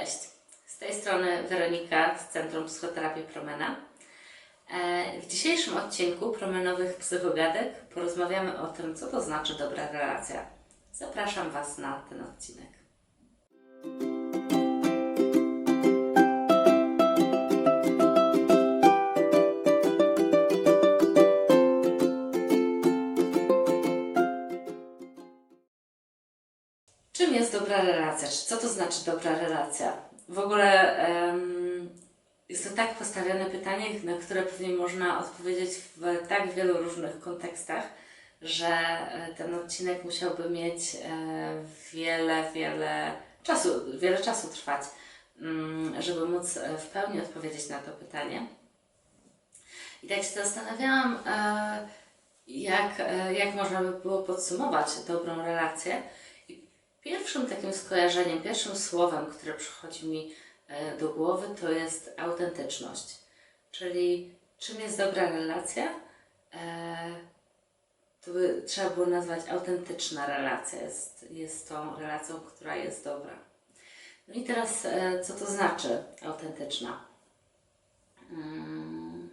Cześć, z tej strony Weronika z Centrum Psychoterapii Promena. E, W dzisiejszym odcinku Promenowych Psychogadek porozmawiamy o tym, co to znaczy dobra relacja. Zapraszam Was na ten odcinek. Dobra relacja? Co to znaczy dobra relacja? W ogóle em, jest to tak postawione pytanie, na które pewnie można odpowiedzieć w tak wielu różnych kontekstach, że e, ten odcinek musiałby mieć e, wiele, wiele czasu, wiele czasu trwać, mm, żeby móc e, w pełni odpowiedzieć na to pytanie. I tak się zastanawiałam, jak, jak można by było podsumować dobrą relację. Pierwszym takim skojarzeniem, pierwszym słowem, które przychodzi mi e, do głowy, to jest autentyczność. Czyli czym jest dobra relacja? E, To by trzeba było nazwać autentyczna relacja. Jest, jest tą relacją, która jest dobra. No i teraz, e, co to znaczy autentyczna? Mm.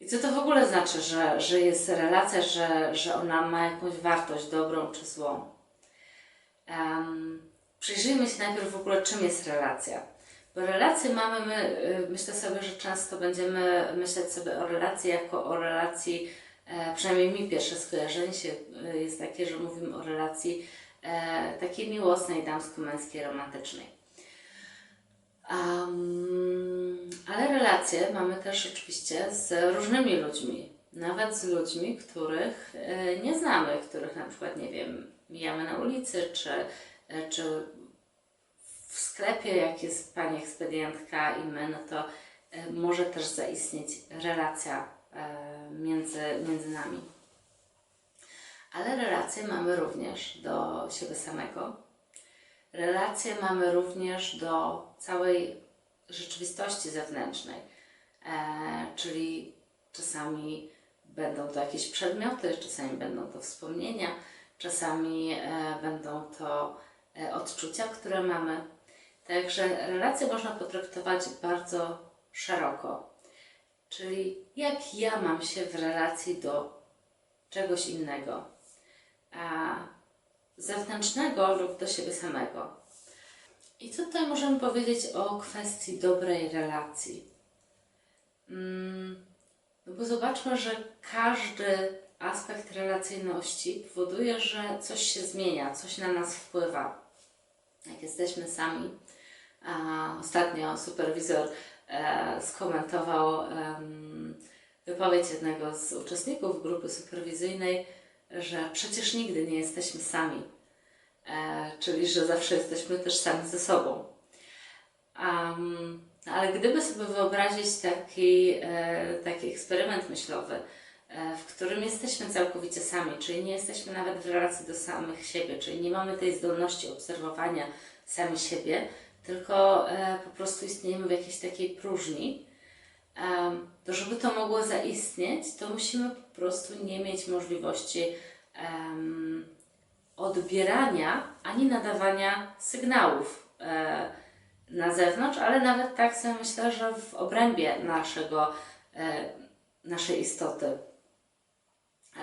I co to w ogóle znaczy, że, że jest relacja, że, że ona ma jakąś wartość dobrą czy złą? Um, przyjrzyjmy się najpierw w ogóle, czym jest relacja. Bo relacje mamy, my, y, myślę sobie, że często będziemy myśleć sobie o relacji jako o relacji, e, przynajmniej mi pierwsze skojarzenie się y, jest takie, że mówimy o relacji e, takiej miłosnej, damsko-męskiej, romantycznej. Um, ale relacje mamy też oczywiście z różnymi ludźmi, nawet z ludźmi, których e, nie znamy, których na przykład, nie wiem, mijamy na ulicy, czy, czy w sklepie, jak jest pani ekspedientka i my, no to e, może też zaistnieć relacja e, między, między nami. Ale relacje mamy również do siebie samego. Relacje mamy również do całej rzeczywistości zewnętrznej, e, czyli czasami będą to jakieś przedmioty, czasami będą to wspomnienia, czasami e, będą to e, odczucia, które mamy. Także relacje można potraktować bardzo szeroko. Czyli jak ja mam się w relacji do czegoś innego, a zewnętrznego lub do siebie samego. I co tutaj możemy powiedzieć o kwestii dobrej relacji? Mm, no bo zobaczmy, że każdy aspekt relacyjności powoduje, że coś się zmienia, coś na nas wpływa. Jak jesteśmy sami, ostatnio superwizor e, skomentował wypowiedź jednego z uczestników grupy superwizyjnej, że przecież nigdy nie jesteśmy sami, e, czyli że zawsze jesteśmy też sami ze sobą. Ale gdyby sobie wyobrazić taki, e, taki eksperyment myślowy, w którym jesteśmy całkowicie sami, czyli nie jesteśmy nawet w relacji do samych siebie, czyli nie mamy tej zdolności obserwowania sami siebie, tylko e, po prostu istniejemy w jakiejś takiej próżni, to żeby to mogło zaistnieć, to musimy po prostu nie mieć możliwości odbierania ani nadawania sygnałów e, na zewnątrz, ale nawet tak sobie myślę, że w obrębie naszego, e, naszej istoty,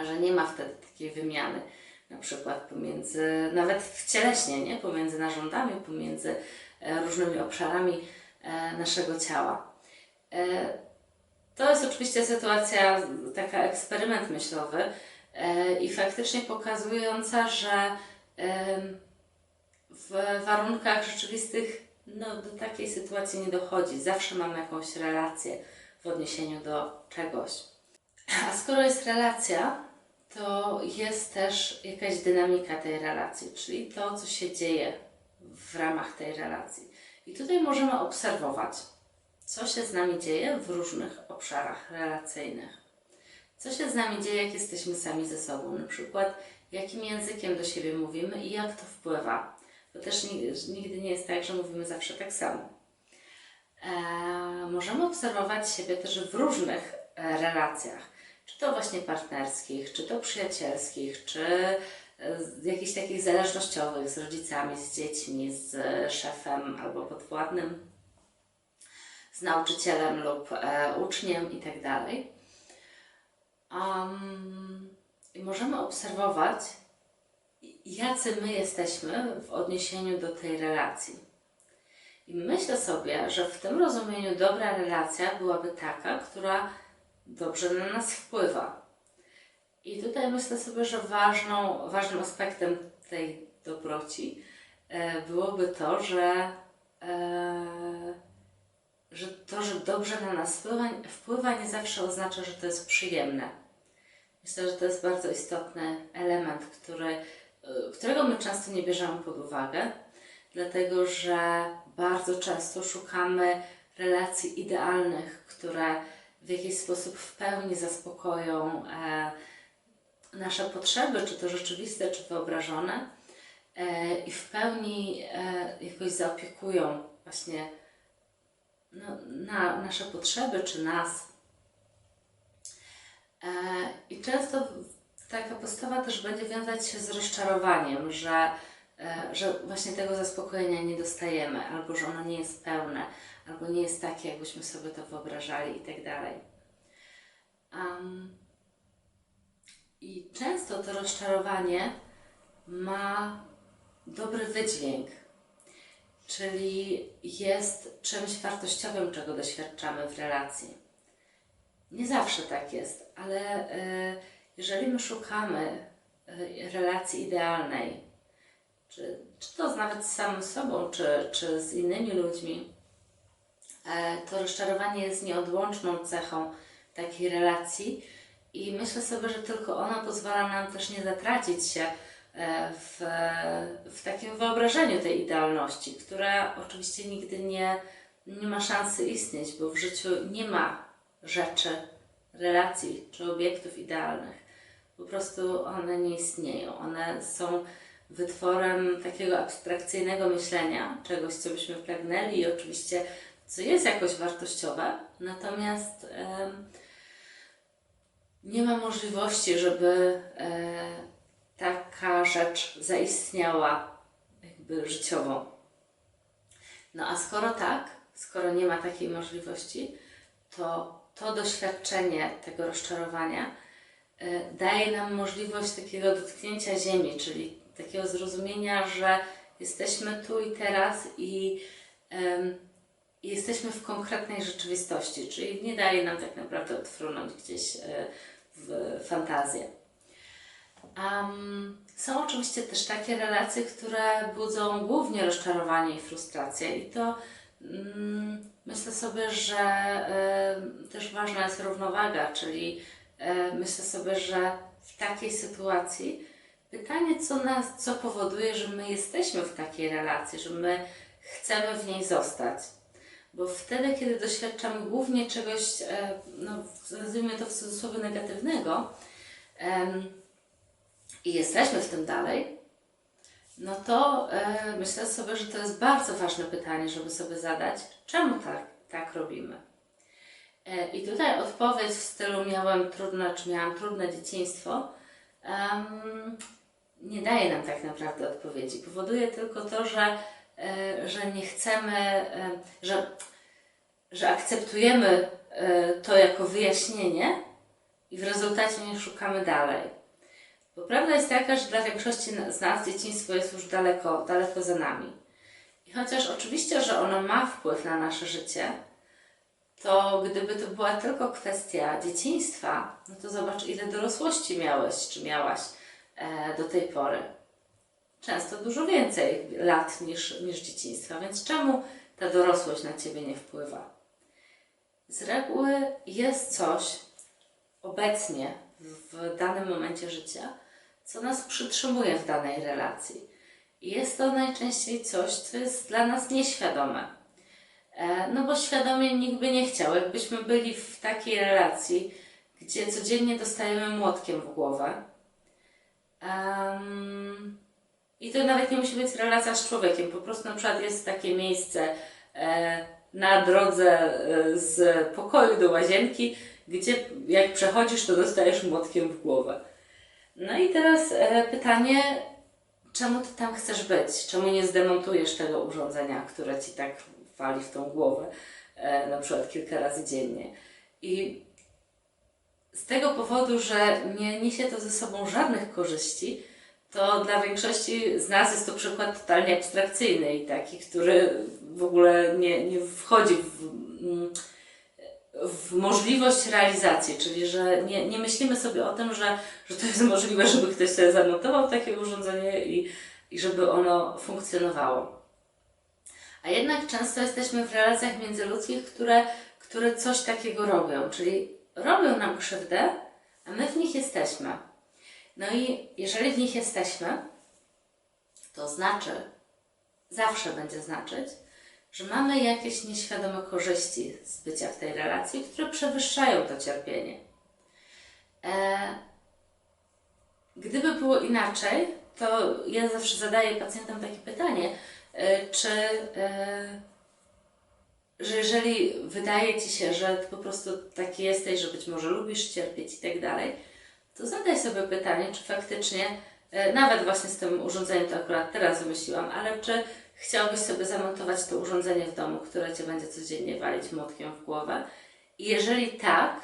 że nie ma wtedy takiej wymiany, na przykład pomiędzy, nawet w cieleśnie, nie? pomiędzy narządami, pomiędzy e, różnymi obszarami e, naszego ciała. E, to jest oczywiście sytuacja, taka eksperyment myślowy i faktycznie pokazująca, że w warunkach rzeczywistych no, do takiej sytuacji nie dochodzi. Zawsze mamy jakąś relację w odniesieniu do czegoś. A skoro jest relacja, to jest też jakaś dynamika tej relacji, czyli to, co się dzieje w ramach tej relacji. I tutaj możemy obserwować, co się z nami dzieje w różnych obszarach relacyjnych. Co się z nami dzieje, jak jesteśmy sami ze sobą, na przykład jakim językiem do siebie mówimy i jak to wpływa. Bo też ni- nigdy nie jest tak, że mówimy zawsze tak samo. E, możemy obserwować siebie też w różnych e, relacjach, czy to właśnie partnerskich, czy to przyjacielskich, czy e, jakichś takich zależnościowych z rodzicami, z dziećmi, z szefem albo podwładnym, z nauczycielem lub e, uczniem itd. Um, I możemy obserwować, jacy my jesteśmy w odniesieniu do tej relacji. I myślę sobie, że w tym rozumieniu dobra relacja byłaby taka, która dobrze na nas wpływa. I tutaj myślę sobie, że ważną, ważnym aspektem tej dobroci e, byłoby to, że, e, że to, że dobrze na nas wpływa, wpływa, nie zawsze oznacza, że to jest przyjemne. Myślę, że to jest bardzo istotny element, który, e, którego my często nie bierzemy pod uwagę, dlatego że bardzo często szukamy relacji idealnych, które w jakiś sposób w pełni zaspokoją e, nasze potrzeby, czy to rzeczywiste, czy wyobrażone, e, i w pełni e, jakoś zaopiekują właśnie no, na nasze potrzeby, czy nas. I często taka postawa też będzie wiązać się z rozczarowaniem, że, że właśnie tego zaspokojenia nie dostajemy, albo że ono nie jest pełne, albo nie jest takie, jakbyśmy sobie to wyobrażali, i tak dalej. I często to rozczarowanie ma dobry wydźwięk, czyli jest czymś wartościowym, czego doświadczamy w relacji. Nie zawsze tak jest, ale y, jeżeli my szukamy y, relacji idealnej, czy, czy to nawet z samym sobą, czy, czy z innymi ludźmi, y, to rozczarowanie jest nieodłączną cechą takiej relacji i myślę sobie, że tylko ono pozwala nam też nie zatracić się w, w takim wyobrażeniu tej idealności, która oczywiście nigdy nie, nie ma szansy istnieć, bo w życiu nie ma rzeczy, relacji czy obiektów idealnych. Po prostu one nie istnieją. One są wytworem takiego abstrakcyjnego myślenia, czegoś, co byśmy pragnęli i oczywiście co jest jakoś wartościowe, natomiast nie ma możliwości, żeby e, taka rzecz zaistniała jakby życiowo. No a skoro tak, skoro nie ma takiej możliwości, to to doświadczenie tego rozczarowania y, daje nam możliwość takiego dotknięcia ziemi, czyli takiego zrozumienia, że jesteśmy tu i teraz i y, jesteśmy w konkretnej rzeczywistości, czyli nie daje nam tak naprawdę odfrunąć gdzieś y, w fantazję. Um, są oczywiście też takie relacje, które budzą głównie rozczarowanie i frustrację, i to um, myślę sobie, że y, też ważna jest równowaga, czyli y, myślę sobie, że w takiej sytuacji pytanie, co nas, co powoduje, że my jesteśmy w takiej relacji, że my chcemy w niej zostać. Bo wtedy, kiedy doświadczamy głównie czegoś, y, no, nazwijmy to w cudzysłowie negatywnego, i jesteśmy w tym dalej, no to e, myślę sobie, że to jest bardzo ważne pytanie, żeby sobie zadać, czemu tak, tak robimy. E, I tutaj odpowiedź w stylu miałem trudne, czy miałam trudne dzieciństwo, nie daje nam tak naprawdę odpowiedzi. Powoduje tylko to, że, e, że nie chcemy, e, że, że akceptujemy e, to jako wyjaśnienie i w rezultacie nie szukamy dalej. Bo prawda jest taka, że dla większości z nas dzieciństwo jest już daleko, daleko za nami. I chociaż oczywiście, że ono ma wpływ na nasze życie, to gdyby to była tylko kwestia dzieciństwa, no to zobacz, ile dorosłości miałeś czy miałaś do tej pory. Często dużo więcej lat niż, niż dzieciństwa, więc czemu ta dorosłość na ciebie nie wpływa? Z reguły jest coś obecnie w danym momencie życia, co nas przytrzymuje w danej relacji. I jest to najczęściej coś, co jest dla nas nieświadome. E, no bo świadomie nikt by nie chciał. Jakbyśmy byli w takiej relacji, gdzie codziennie dostajemy młotkiem w głowę. Um, I to nawet nie musi być relacja z człowiekiem. Po prostu na przykład jest takie miejsce e, na drodze e, z pokoju do łazienki, gdzie jak przechodzisz, to dostajesz młotkiem w głowę No i teraz e, pytanie, czemu ty tam chcesz być? Czemu nie zdemontujesz tego urządzenia, które ci tak wali w tą głowę, e, na przykład kilka razy dziennie? I z tego powodu, że nie niesie to ze sobą żadnych korzyści, to dla większości z nas jest to przykład totalnie abstrakcyjny i taki, który w ogóle nie, nie wchodzi w, w możliwość realizacji, czyli że nie, nie myślimy sobie o tym, że, że to jest możliwe, żeby ktoś sobie zamontował takie urządzenie i, i żeby ono funkcjonowało. A jednak często jesteśmy w relacjach międzyludzkich, które, które coś takiego robią, czyli robią nam krzywdę, a my w nich jesteśmy. No i jeżeli w nich jesteśmy, to znaczy, zawsze będzie znaczyć, że mamy jakieś nieświadome korzyści z bycia w tej relacji, które przewyższają to cierpienie. E, gdyby było inaczej, to ja zawsze zadaję pacjentom takie pytanie, e, czy e, że jeżeli wydaje Ci się, że po prostu taki jesteś, że być może lubisz cierpieć i tak dalej, to zadaj sobie pytanie, czy faktycznie, e, nawet właśnie z tym urządzeniem, to akurat teraz wymyśliłam, ale czy chciałbyś sobie zamontować to urządzenie w domu, które Cię będzie codziennie walić młotkiem w głowę? I jeżeli tak,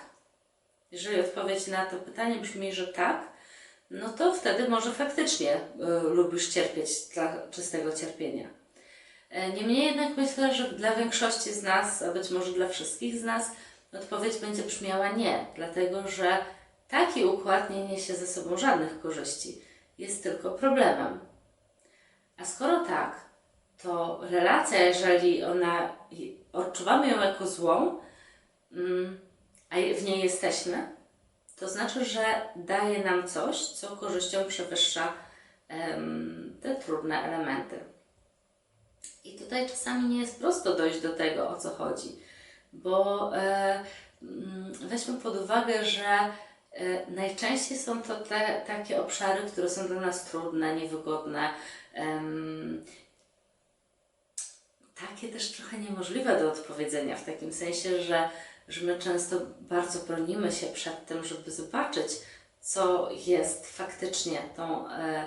jeżeli odpowiedź na to pytanie brzmi, że tak, no to wtedy może faktycznie y, lubisz cierpieć dla czystego cierpienia. E, Niemniej jednak myślę, że dla większości z nas, a być może dla wszystkich z nas, odpowiedź będzie brzmiała nie, dlatego że taki układ nie niesie ze sobą żadnych korzyści, jest tylko problemem. A skoro tak, to relacja, jeżeli ona odczuwamy ją jako złą, mm, a w niej jesteśmy, to znaczy, że daje nam coś, co korzyścią przewyższa te trudne elementy. I tutaj czasami nie jest prosto dojść do tego, o co chodzi, bo e, mm, weźmy pod uwagę, że e, najczęściej są to te takie obszary, które są dla nas trudne, niewygodne, em, takie też trochę niemożliwe do odpowiedzenia, w takim sensie, że, że my często bardzo bronimy się przed tym, żeby zobaczyć, co jest faktycznie tą, e,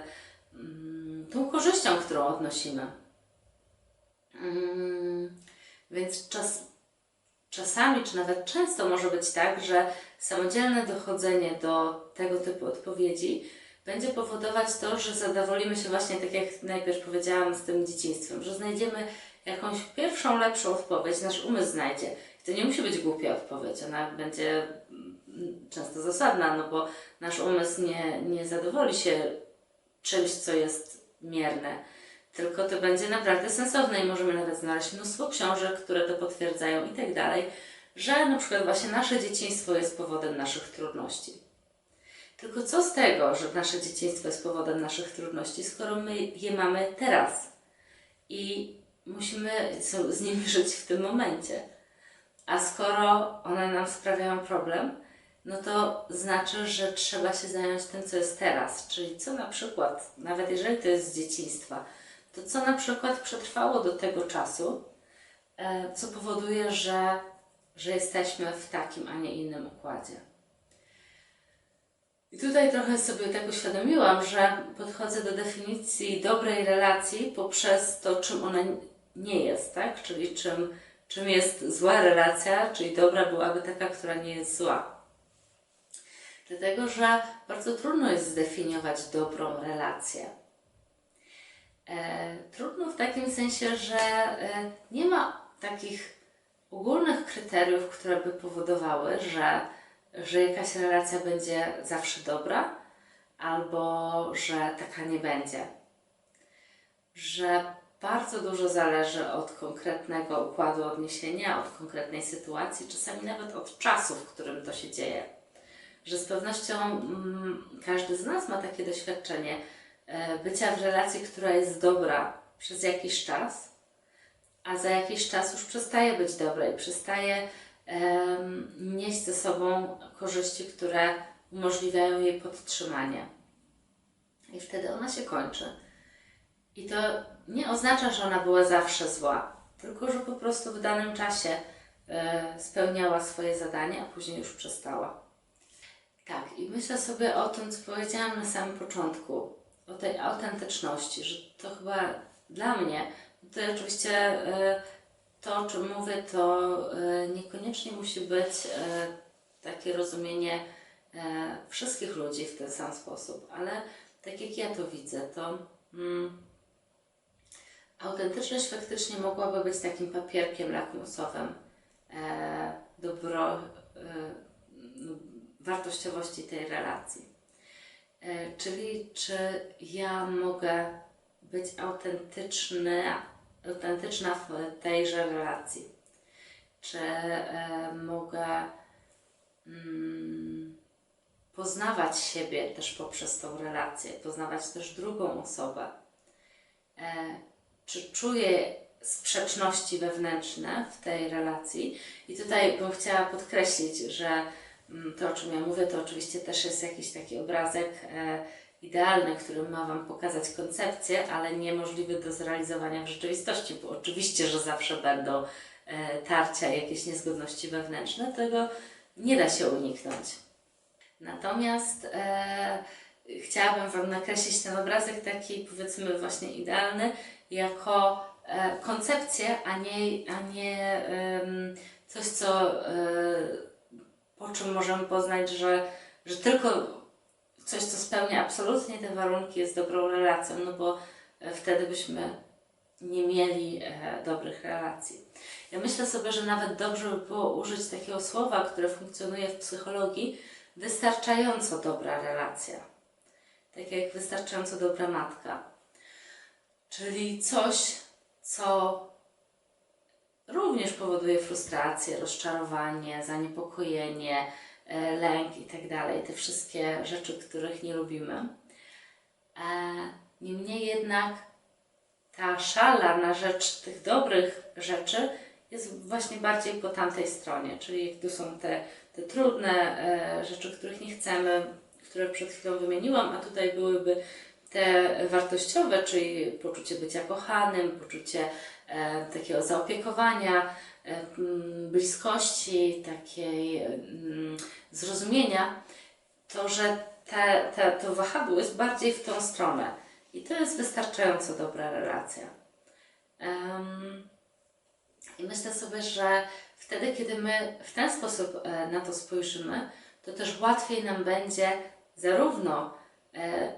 mm, tą korzyścią, którą odnosimy. Mm, więc czas, czasami, czy nawet często może być tak, że samodzielne dochodzenie do tego typu odpowiedzi będzie powodować to, że zadowolimy się właśnie tak jak najpierw powiedziałam z tym dzieciństwem, że znajdziemy jakąś pierwszą, lepszą odpowiedź, nasz umysł znajdzie. I to nie musi być głupia odpowiedź, ona będzie mm, często zasadna, no bo nasz umysł nie, nie zadowoli się czymś, co jest mierne tylko to będzie naprawdę sensowne i możemy nawet znaleźć mnóstwo książek, które to potwierdzają i tak dalej, że na przykład właśnie nasze dzieciństwo jest powodem naszych trudności. Tylko co z tego, że nasze dzieciństwo jest powodem naszych trudności, skoro my je mamy teraz i musimy z nimi żyć w tym momencie. A skoro one nam sprawiają problem, no to znaczy, że trzeba się zająć tym, co jest teraz. Czyli co na przykład, nawet jeżeli to jest z dzieciństwa, to co na przykład przetrwało do tego czasu, e, co powoduje, że, że jesteśmy w takim, a nie innym układzie. I tutaj trochę sobie tak uświadomiłam, że podchodzę do definicji dobrej relacji poprzez to, czym ona nie jest, tak? Czyli czym, czym jest zła relacja, czyli dobra byłaby taka, która nie jest zła. Dlatego, że bardzo trudno jest zdefiniować dobrą relację. E, trudno w takim sensie, że e, nie ma takich ogólnych kryteriów, które by powodowały, że, że jakaś relacja będzie zawsze dobra, albo że taka nie będzie. Że bardzo dużo zależy od konkretnego układu odniesienia, od konkretnej sytuacji, czasami nawet od czasu, w którym to się dzieje. Że z pewnością mm, każdy z nas ma takie doświadczenie, bycia w relacji, która jest dobra przez jakiś czas, a za jakiś czas już przestaje być dobra i przestaje um, nieść ze sobą korzyści, które umożliwiają jej podtrzymanie. I wtedy ona się kończy. I to nie oznacza, że ona była zawsze zła, tylko że po prostu w danym czasie e, spełniała swoje zadanie, a później już przestała. Tak, i myślę sobie o tym, co powiedziałam na samym początku, o tej autentyczności, że to chyba dla mnie, to oczywiście e, to, o czym mówię, to e, niekoniecznie musi być e, takie rozumienie wszystkich ludzi w ten sam sposób, ale tak jak ja to widzę, to mm, autentyczność faktycznie mogłaby być takim papierkiem lakmusowym dobro, wartościowości tej relacji. E, czyli czy ja mogę być autentyczny, autentyczna w tejże relacji? Czy e, mogę mm, poznawać siebie też poprzez tą relację, poznawać też drugą osobę? E, czy czuję sprzeczności wewnętrzne w tej relacji? I tutaj bym chciała podkreślić, że to, o czym ja mówię, to oczywiście też jest jakiś taki obrazek e, idealny, który ma Wam pokazać koncepcję, ale niemożliwy do zrealizowania w rzeczywistości, bo oczywiście, że zawsze będą e, tarcia, jakieś niezgodności wewnętrzne, tego nie da się uniknąć. Natomiast e, chciałabym Wam nakreślić ten obrazek taki, powiedzmy, właśnie idealny, jako e, koncepcję, a nie, a nie em, coś, co, e, po czym możemy poznać, że, że tylko coś, co spełnia absolutnie te warunki, jest dobrą relacją, no bo e, wtedy byśmy nie mieli e, dobrych relacji. Ja myślę sobie, że nawet dobrze by było użyć takiego słowa, które funkcjonuje w psychologii, wystarczająco dobra relacja. Tak jak wystarczająco dobra matka. Czyli coś, co również powoduje frustrację, rozczarowanie, zaniepokojenie, e, lęk i tak dalej. Te wszystkie rzeczy, których nie lubimy. E, Niemniej jednak ta szala na rzecz tych dobrych rzeczy jest właśnie bardziej po tamtej stronie, czyli tu są te, te trudne e, rzeczy, których nie chcemy, które przed chwilą wymieniłam, a tutaj byłyby te wartościowe, czyli poczucie bycia kochanym, poczucie takiego zaopiekowania, e, mm, bliskości, takiej mm, zrozumienia, to że te, te, to wahadło jest bardziej w tą stronę. I to jest wystarczająco dobra relacja. I myślę sobie, że wtedy, kiedy my w ten sposób e, na to spojrzymy, to też łatwiej nam będzie zarówno e,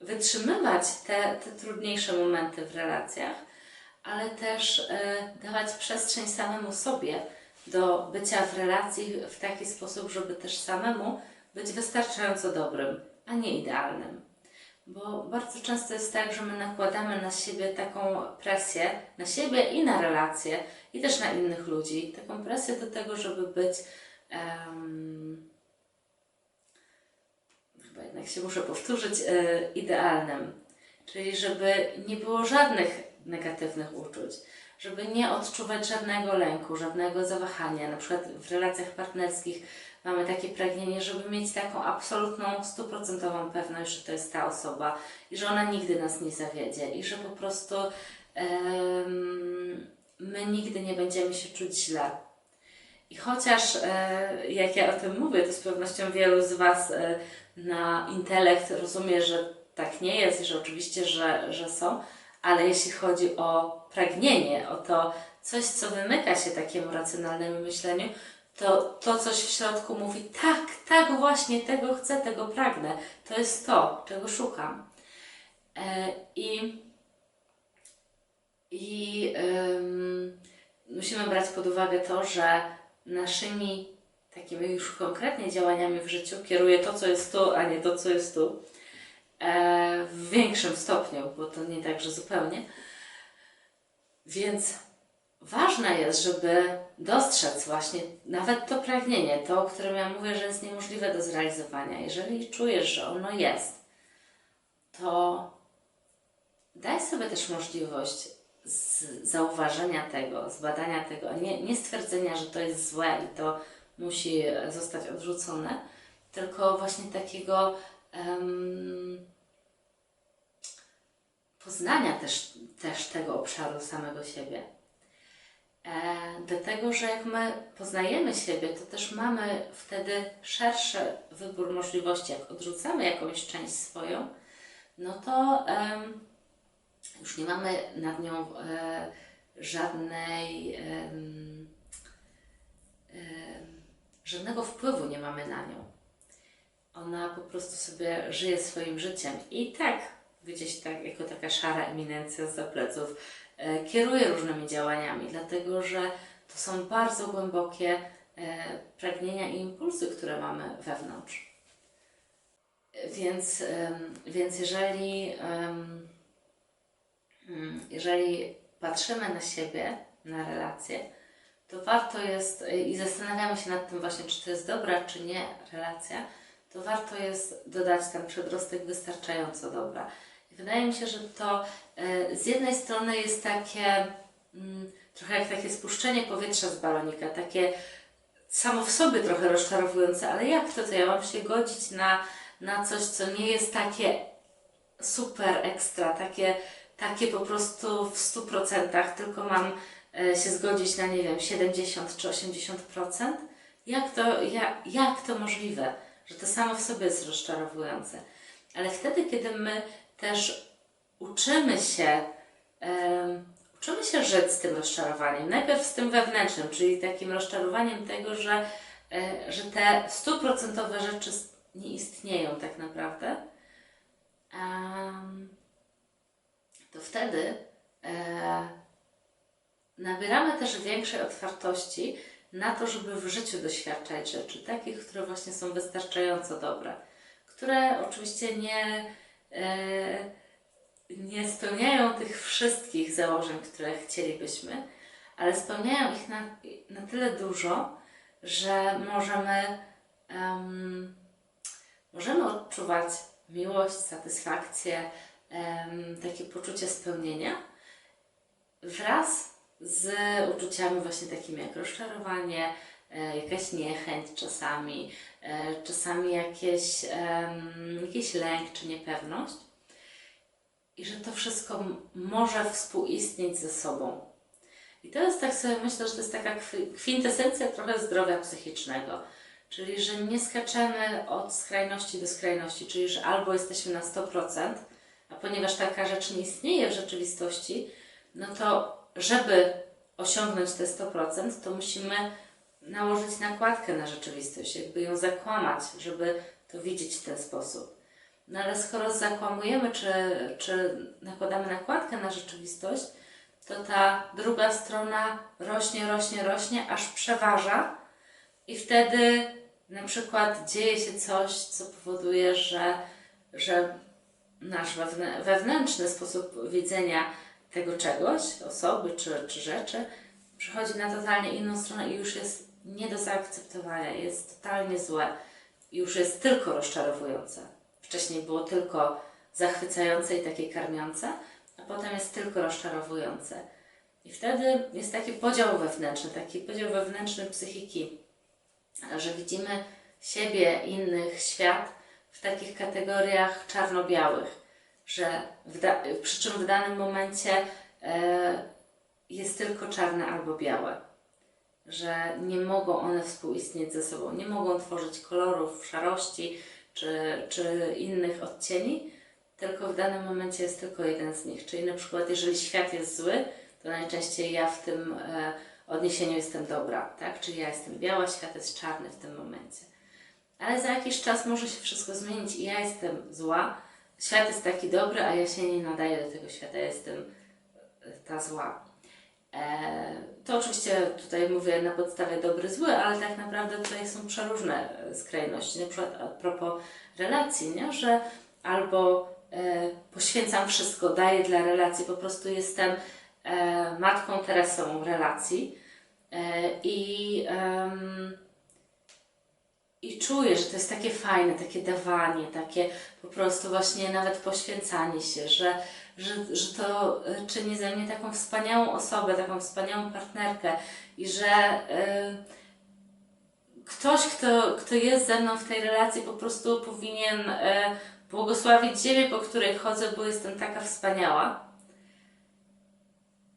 wytrzymywać te, te trudniejsze momenty w relacjach, ale też e, dawać przestrzeń samemu sobie do bycia w relacji w taki sposób, żeby też samemu być wystarczająco dobrym, a nie idealnym. Bo bardzo często jest tak, że my nakładamy na siebie taką presję, na siebie i na relacje, i też na innych ludzi, taką presję do tego, żeby być. em, chyba jednak się muszę powtórzyć, e, idealnym. Czyli żeby nie było żadnych negatywnych uczuć, żeby nie odczuwać żadnego lęku, żadnego zawahania. Na przykład w relacjach partnerskich mamy takie pragnienie, żeby mieć taką absolutną, stuprocentową pewność, że to jest ta osoba i że ona nigdy nas nie zawiedzie i że po prostu em, my nigdy nie będziemy się czuć źle. I chociaż e, jak ja o tym mówię, to z pewnością wielu z Was e, na intelekt rozumie, że tak nie jest i że oczywiście, że, że są, ale jeśli chodzi o pragnienie, o to coś, co wymyka się takiemu racjonalnemu myśleniu, to to coś w środku mówi tak, tak właśnie, tego chcę, tego pragnę. To jest to, czego szukam. E, I i musimy brać pod uwagę to, że naszymi takimi już konkretnie działaniami w życiu kieruje to, co jest tu, a nie to, co jest tu. E, w większym stopniu, bo to nie tak, że zupełnie. Więc ważne jest, żeby dostrzec właśnie nawet to pragnienie, to, o którym ja mówię, że jest niemożliwe do zrealizowania. Jeżeli czujesz, że ono jest, to daj sobie też możliwość zauważenia tego, zbadania tego, nie, nie stwierdzenia, że to jest złe i to musi zostać odrzucone, tylko właśnie takiego em, poznania też, też tego obszaru samego siebie. E, dlatego, że jak my poznajemy siebie, to też mamy wtedy szerszy wybór możliwości. Jak odrzucamy jakąś część swoją, no to em, już nie mamy nad nią e, żadnej, żadnego wpływu nie mamy na nią. Ona po prostu sobie żyje swoim życiem i tak gdzieś tak, jako taka szara eminencja z pleców e, kieruje różnymi działaniami, dlatego że to są bardzo głębokie e, pragnienia i impulsy, które mamy wewnątrz. Więc, więc jeżeli, mm, jeżeli patrzymy na siebie, na relacje, to warto jest y, i zastanawiamy się nad tym właśnie, czy to jest dobra, czy nie relacja, to warto jest dodać tam przedrostek wystarczająco dobra. Wydaje mi się, że to y, z jednej strony jest takie mm, trochę jak takie spuszczenie powietrza z balonika, takie samo w sobie trochę rozczarowujące, ale jak to, to ja mam się godzić na, na coś, co nie jest takie super ekstra, takie, takie po prostu w 100%, tylko mam e, się zgodzić na, nie wiem, 70 czy 80%? Jak to, jak, jak to możliwe, że to samo w sobie jest rozczarowujące? Ale wtedy, kiedy my też uczymy się, uczymy się żyć z tym rozczarowaniem, najpierw z tym wewnętrznym, czyli takim rozczarowaniem tego, że, e, że te stuprocentowe rzeczy nie istnieją tak naprawdę, to wtedy e, nabieramy też większej otwartości na to, żeby w życiu doświadczać rzeczy, takich, które właśnie są wystarczająco dobre, które oczywiście nie, nie spełniają tych wszystkich założeń, które chcielibyśmy, ale spełniają ich na, na tyle dużo, że możemy, em, możemy odczuwać miłość, satysfakcję, em, takie poczucie spełnienia wraz z uczuciami właśnie takimi jak rozczarowanie, e, jakaś niechęć czasami, e, czasami jakieś, jakiś lęk czy niepewność. I że to wszystko może współistnieć ze sobą. I to jest tak sobie myślę, że to jest taka kwi- kwintesencja trochę zdrowia psychicznego. Czyli, że nie skaczemy od skrajności do skrajności, czyli, że albo jesteśmy na 100%, a ponieważ taka rzecz nie istnieje w rzeczywistości, no to żeby osiągnąć te 100%, to musimy nałożyć nakładkę na rzeczywistość, jakby ją zakłamać, żeby to widzieć w ten sposób. No ale skoro zakłamujemy, czy, czy nakładamy nakładkę na rzeczywistość, to ta druga strona rośnie, rośnie, rośnie, aż przeważa i wtedy na przykład dzieje się coś, co powoduje, że, że nasz wewnę- wewnętrzny sposób widzenia tego czegoś, osoby czy, czy rzeczy, przechodzi na totalnie inną stronę i już jest nie do zaakceptowania, jest totalnie złe, już jest tylko rozczarowujące. Wcześniej było tylko zachwycające i takie karmiące, a potem jest tylko rozczarowujące. I wtedy jest taki podział wewnętrzny, taki podział wewnętrzny psychiki, że widzimy siebie, innych, świat w takich kategoriach czarno-białych, że w da- przy czym w danym momencie e, jest tylko czarne albo białe, że nie mogą one współistnieć ze sobą, nie mogą tworzyć kolorów, szarości czy, czy innych odcieni, tylko w danym momencie jest tylko jeden z nich. Czyli na przykład, jeżeli świat jest zły, to najczęściej ja w tym e, odniesieniu jestem dobra, tak? Czyli ja jestem biała, świat jest czarny w tym momencie. Ale za jakiś czas może się wszystko zmienić i ja jestem zła, świat jest taki dobry, a ja się nie nadaję do tego świata, jestem e, ta zła. E, to oczywiście tutaj mówię na podstawie dobry, zły, ale tak naprawdę tutaj są przeróżne e, skrajności. Na przykład a propos relacji, nie? że albo e, poświęcam wszystko, daję dla relacji, po prostu jestem e, matką Teresą relacji e, i, em, i czuję, że to jest takie fajne, takie dawanie, takie po prostu właśnie nawet poświęcanie się, że, że, że to e, czyni ze mnie taką wspaniałą osobę, taką wspaniałą partnerkę i że e, ktoś, kto, kto jest ze mną w tej relacji, po prostu powinien e, błogosławić ziemię, po której chodzę, bo jestem taka wspaniała.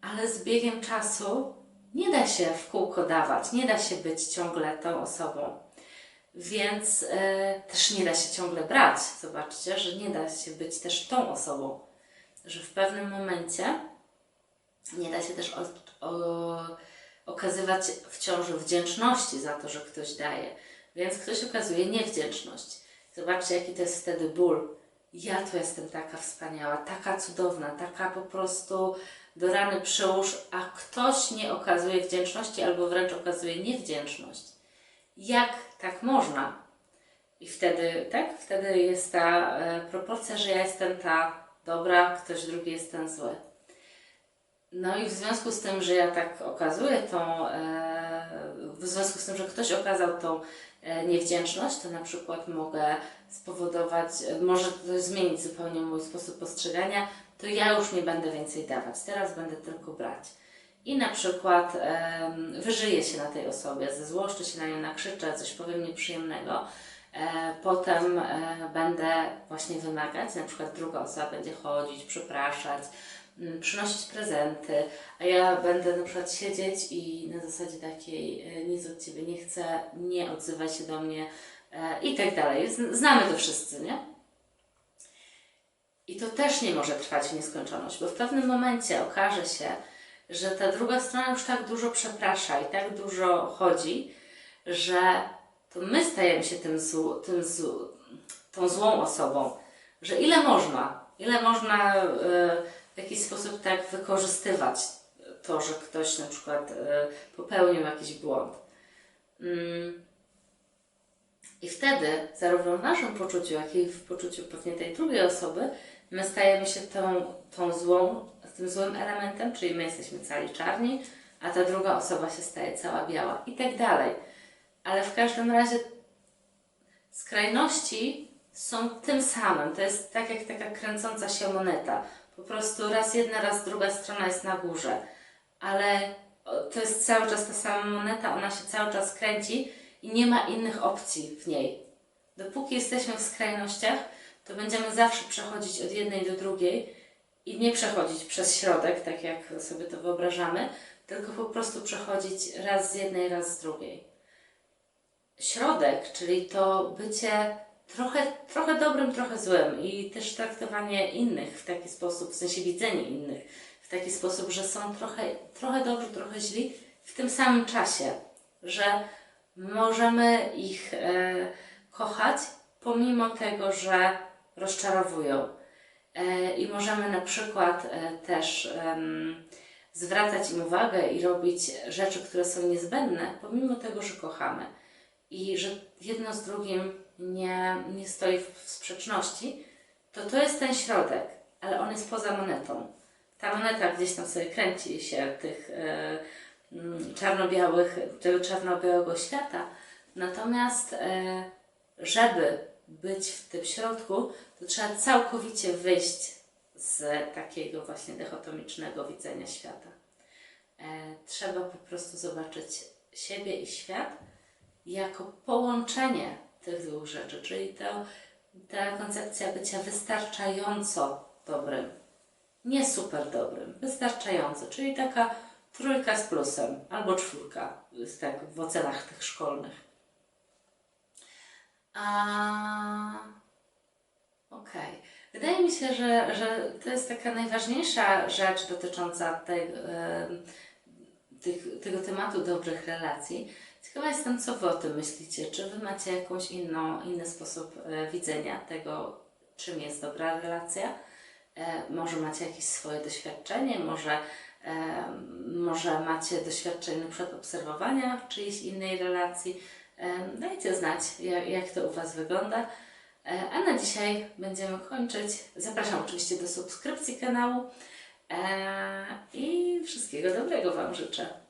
Ale z biegiem czasu nie da się w kółko dawać, nie da się być ciągle tą osobą. Więc e, też nie da się ciągle brać. Zobaczcie, że nie da się być też tą osobą. Że w pewnym momencie nie da się też o, okazywać wciąż wdzięczności za to, że ktoś daje. Więc ktoś okazuje niewdzięczność. Zobaczcie, jaki to jest wtedy ból. Ja tu jestem taka wspaniała, taka cudowna, taka po prostu do rany przyłóż, a ktoś nie okazuje wdzięczności albo wręcz okazuje niewdzięczność. Jak tak można? I wtedy, tak? Wtedy jest ta e, proporcja, że ja jestem ta dobra, ktoś drugi jest ten zły. No i w związku z tym, że ja tak okazuję tą, e, w związku z tym, że ktoś okazał tą e, niewdzięczność, to na przykład mogę spowodować, może zmienić zupełnie mój sposób postrzegania, to ja już nie będę więcej dawać, teraz będę tylko brać. I na przykład wyżyję się na tej osobie, ze się na nią, nakrzyczę, coś powiem nieprzyjemnego, potem e, będę właśnie wymagać, na przykład druga osoba będzie chodzić, przepraszać, m, przynosić prezenty, a ja będę na przykład siedzieć i na zasadzie takiej e, nic od Ciebie nie chcę, nie odzywaj się do mnie e, i tak dalej. Znamy to wszyscy, nie? I to też nie może trwać w nieskończoność, bo w pewnym momencie okaże się, że ta druga strona już tak dużo przeprasza i tak dużo chodzi, że to my stajemy się tym, zł, tym zł, tą złą osobą, że ile można, ile można e, w jakiś sposób tak wykorzystywać to, że ktoś na przykład e, popełnił jakiś błąd. Mm. I wtedy, zarówno w naszym poczuciu, jak i w poczuciu pewnie tej drugiej osoby, my stajemy się tą, tą złą, tym złym elementem, czyli my jesteśmy cali czarni, a ta druga osoba się staje cała biała i tak dalej. Ale w każdym razie skrajności są tym samym. To jest tak jak taka kręcąca się moneta. Po prostu raz jedna, raz druga strona jest na górze. Ale to jest cały czas ta sama moneta, ona się cały czas kręci i nie ma innych opcji w niej. Dopóki jesteśmy w skrajnościach, to będziemy zawsze przechodzić od jednej do drugiej i nie przechodzić przez środek, tak jak sobie to wyobrażamy, tylko po prostu przechodzić raz z jednej, raz z drugiej. Środek, czyli to bycie trochę, trochę dobrym, trochę złym i też traktowanie innych w taki sposób, w sensie widzenie innych w taki sposób, że są trochę, trochę dobrzy, trochę źli w tym samym czasie, że możemy ich e, kochać pomimo tego, że rozczarowują. E, I możemy na przykład e, też em, zwracać im uwagę i robić rzeczy, które są niezbędne, pomimo tego, że kochamy. I że jedno z drugim nie, nie stoi w, w sprzeczności, to to jest ten środek, ale on jest poza monetą. Ta moneta gdzieś tam sobie kręci się tych mm, czarno-białych, tego czarno-białego świata. Natomiast e, żeby być w tym środku, to trzeba całkowicie wyjść z takiego właśnie dychotomicznego widzenia świata. E, trzeba po prostu zobaczyć siebie i świat jako połączenie tych dwóch rzeczy, czyli to, ta koncepcja bycia wystarczająco dobrym, nie super dobrym, wystarczająco, czyli taka trójka z plusem albo czwórka, tak w ocenach tych szkolnych. A... Okej. Wydaje mi się, że, że to jest taka najważniejsza rzecz dotycząca tej, em, tych, tego tematu dobrych relacji. Ciekawa jestem, co Wy o tym myślicie. Czy Wy macie jakąś inną, inny sposób e, widzenia tego, czym jest dobra relacja? E, może macie jakieś swoje doświadczenie, może, e, może macie doświadczenie przykład obserwowania czyjejś innej relacji. Dajcie znać, jak, to u Was wygląda. A na dzisiaj będziemy kończyć. Zapraszam oczywiście do subskrypcji kanału i wszystkiego dobrego Wam życzę.